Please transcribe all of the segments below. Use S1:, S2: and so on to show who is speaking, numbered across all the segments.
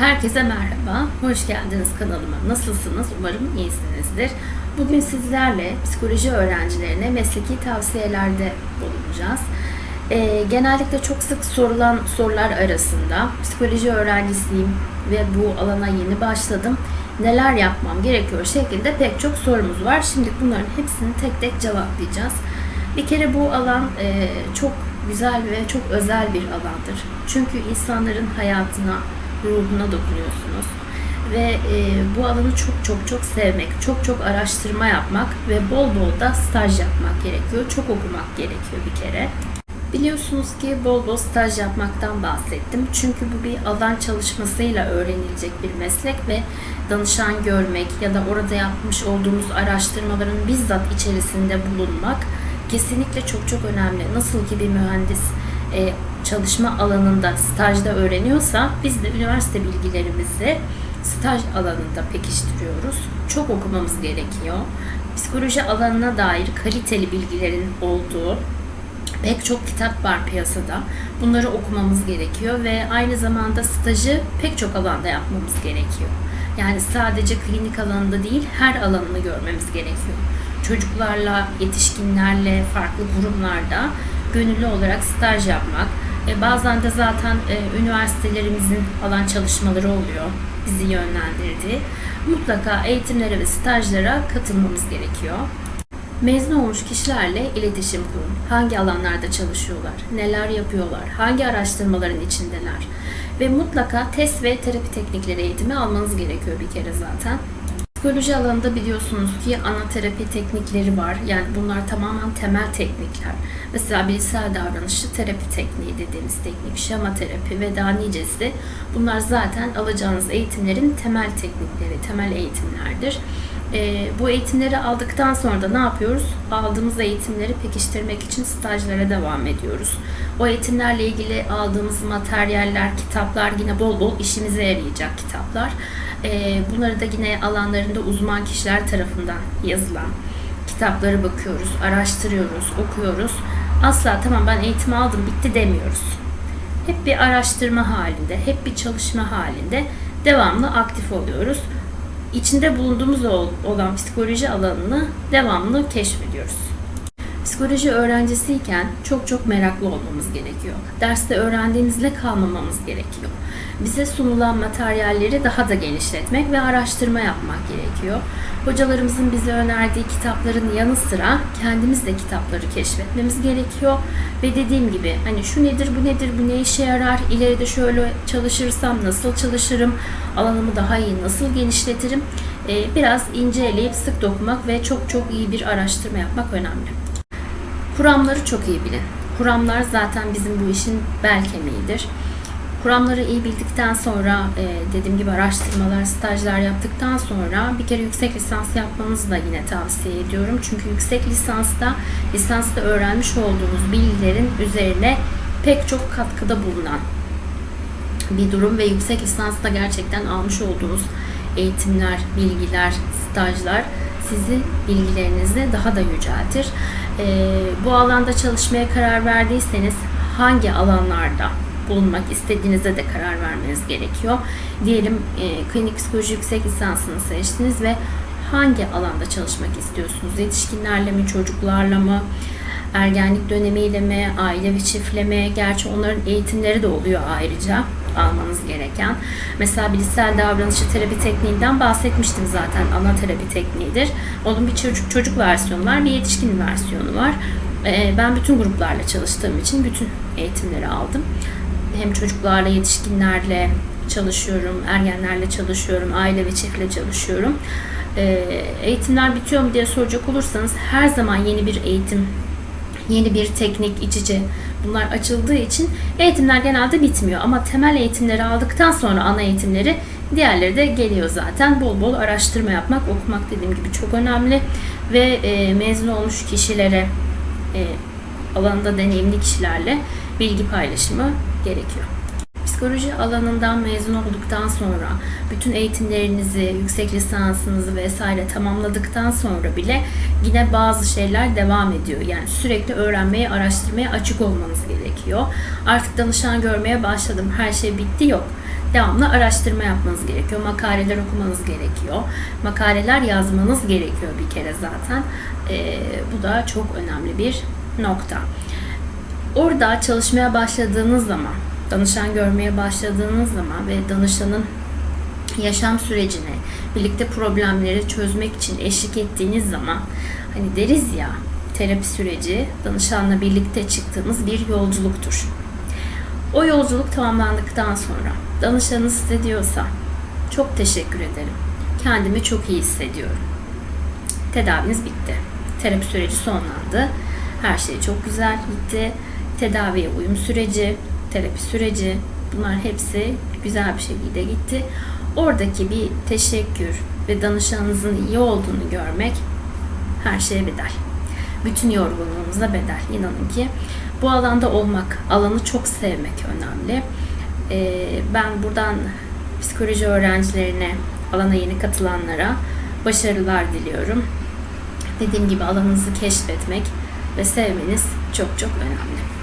S1: Herkese merhaba, hoş geldiniz kanalıma. Nasılsınız? Umarım iyisinizdir. Bugün sizlerle psikoloji öğrencilerine mesleki tavsiyelerde bulunacağız. Ee, genellikle çok sık sorulan sorular arasında psikoloji öğrencisiyim ve bu alana yeni başladım. Neler yapmam gerekiyor şeklinde pek çok sorumuz var. Şimdi bunların hepsini tek tek cevaplayacağız. Bir kere bu alan e, çok güzel ve çok özel bir alandır. Çünkü insanların hayatına, ruhuna dokunuyorsunuz. Ve e, bu alanı çok çok çok sevmek, çok çok araştırma yapmak ve bol bol da staj yapmak gerekiyor. Çok okumak gerekiyor bir kere. Biliyorsunuz ki bol bol staj yapmaktan bahsettim. Çünkü bu bir alan çalışmasıyla öğrenilecek bir meslek ve danışan görmek ya da orada yapmış olduğumuz araştırmaların bizzat içerisinde bulunmak kesinlikle çok çok önemli. Nasıl ki bir mühendis e, çalışma alanında stajda öğreniyorsa biz de üniversite bilgilerimizi staj alanında pekiştiriyoruz. Çok okumamız gerekiyor. Psikoloji alanına dair kaliteli bilgilerin olduğu pek çok kitap var piyasada. Bunları okumamız gerekiyor ve aynı zamanda stajı pek çok alanda yapmamız gerekiyor. Yani sadece klinik alanında değil her alanını görmemiz gerekiyor. Çocuklarla, yetişkinlerle, farklı kurumlarda gönüllü olarak staj yapmak. E, bazen de zaten e, üniversitelerimizin alan çalışmaları oluyor bizi yönlendirdiği. Mutlaka eğitimlere ve stajlara katılmamız gerekiyor. Mezun olmuş kişilerle iletişim kurun. Hangi alanlarda çalışıyorlar, neler yapıyorlar, hangi araştırmaların içindeler ve mutlaka test ve terapi teknikleri eğitimi almanız gerekiyor bir kere zaten. Psikoloji alanında biliyorsunuz ki ana terapi teknikleri var. Yani bunlar tamamen temel teknikler. Mesela bilişsel davranışçı terapi tekniği dediğimiz teknik, şema terapi ve daha nicesi. Bunlar zaten alacağınız eğitimlerin temel teknikleri, temel eğitimlerdir. E, bu eğitimleri aldıktan sonra da ne yapıyoruz? Aldığımız eğitimleri pekiştirmek için stajlara devam ediyoruz. O eğitimlerle ilgili aldığımız materyaller, kitaplar yine bol bol işimize yarayacak kitaplar. E, bunları da yine alanlarında uzman kişiler tarafından yazılan kitaplara bakıyoruz, araştırıyoruz, okuyoruz. Asla tamam ben eğitim aldım bitti demiyoruz. Hep bir araştırma halinde, hep bir çalışma halinde devamlı aktif oluyoruz içinde bulunduğumuz olan psikoloji alanını devamlı keşfediyoruz. Psikoloji öğrencisiyken çok çok meraklı olmamız gerekiyor. Derste öğrendiğimizle kalmamamız gerekiyor. Bize sunulan materyalleri daha da genişletmek ve araştırma yapmak gerekiyor. Hocalarımızın bize önerdiği kitapların yanı sıra kendimiz de kitapları keşfetmemiz gerekiyor. Ve dediğim gibi hani şu nedir, bu nedir, bu ne işe yarar, ileride şöyle çalışırsam nasıl çalışırım, alanımı daha iyi nasıl genişletirim, biraz ince eleyip sık dokumak ve çok çok iyi bir araştırma yapmak önemli. Kuramları çok iyi bilin. Kuramlar zaten bizim bu işin bel kemiğidir. Kuramları iyi bildikten sonra e, dediğim gibi araştırmalar, stajlar yaptıktan sonra bir kere yüksek lisans yapmanızı da yine tavsiye ediyorum. Çünkü yüksek lisansta lisansta öğrenmiş olduğunuz bilgilerin üzerine pek çok katkıda bulunan bir durum ve yüksek lisansta gerçekten almış olduğunuz eğitimler, bilgiler, stajlar sizi bilgilerinizi daha da yüceltir. E, bu alanda çalışmaya karar verdiyseniz hangi alanlarda bulunmak istediğinize de karar vermeniz gerekiyor. Diyelim e, klinik psikoloji yüksek lisansını seçtiniz ve hangi alanda çalışmak istiyorsunuz? Yetişkinlerle mi, çocuklarla mı? Ergenlik dönemiyle mi, aile ve çiftle mi? Gerçi onların eğitimleri de oluyor ayrıca almanız gereken. Mesela bilişsel davranışçı terapi tekniğinden bahsetmiştim zaten. Ana terapi tekniğidir. Onun bir çocuk çocuk versiyonu var, bir yetişkin versiyonu var. Ee, ben bütün gruplarla çalıştığım için bütün eğitimleri aldım. Hem çocuklarla, yetişkinlerle çalışıyorum, ergenlerle çalışıyorum, aile ve çiftle çalışıyorum. Ee, eğitimler bitiyor mu diye soracak olursanız her zaman yeni bir eğitim yeni bir teknik, içici bunlar açıldığı için eğitimler genelde bitmiyor. Ama temel eğitimleri aldıktan sonra ana eğitimleri diğerleri de geliyor zaten. Bol bol araştırma yapmak, okumak dediğim gibi çok önemli. Ve e, mezun olmuş kişilere, e, alanında deneyimli kişilerle bilgi paylaşımı gerekiyor. Psikoloji alanından mezun olduktan sonra bütün eğitimlerinizi, yüksek lisansınızı vesaire tamamladıktan sonra bile yine bazı şeyler devam ediyor. Yani sürekli öğrenmeye, araştırmaya açık olmanız gerekiyor. Artık danışan görmeye başladım. Her şey bitti yok. devamlı araştırma yapmanız gerekiyor. Makaleler okumanız gerekiyor. Makaleler yazmanız gerekiyor bir kere zaten. Ee, bu da çok önemli bir nokta. Orada çalışmaya başladığınız zaman, danışan görmeye başladığınız zaman ve danışanın yaşam sürecine, birlikte problemleri çözmek için eşlik ettiğiniz zaman hani deriz ya terapi süreci danışanla birlikte çıktığımız bir yolculuktur. O yolculuk tamamlandıktan sonra danışanınız size diyorsa çok teşekkür ederim. Kendimi çok iyi hissediyorum. Tedaviniz bitti. Terapi süreci sonlandı. Her şey çok güzel gitti. Tedaviye uyum süreci, terapi süreci bunlar hepsi güzel bir şekilde gitti. Oradaki bir teşekkür ve danışanınızın iyi olduğunu görmek her şeye bedel. Bütün yorgunluğumuza bedel. İnanın ki bu alanda olmak, alanı çok sevmek önemli. Ee, ben buradan psikoloji öğrencilerine, alana yeni katılanlara başarılar diliyorum. Dediğim gibi alanınızı keşfetmek ve sevmeniz çok çok önemli.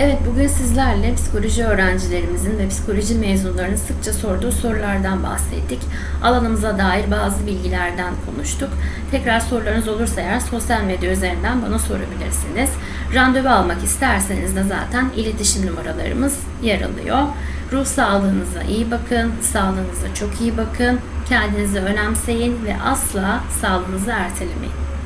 S1: Evet bugün sizlerle psikoloji öğrencilerimizin ve psikoloji mezunlarının sıkça sorduğu sorulardan bahsettik. Alanımıza dair bazı bilgilerden konuştuk. Tekrar sorularınız olursa eğer sosyal medya üzerinden bana sorabilirsiniz. Randevu almak isterseniz de zaten iletişim numaralarımız yer alıyor. Ruh sağlığınıza iyi bakın, sağlığınıza çok iyi bakın, kendinizi önemseyin ve asla sağlığınızı ertelemeyin.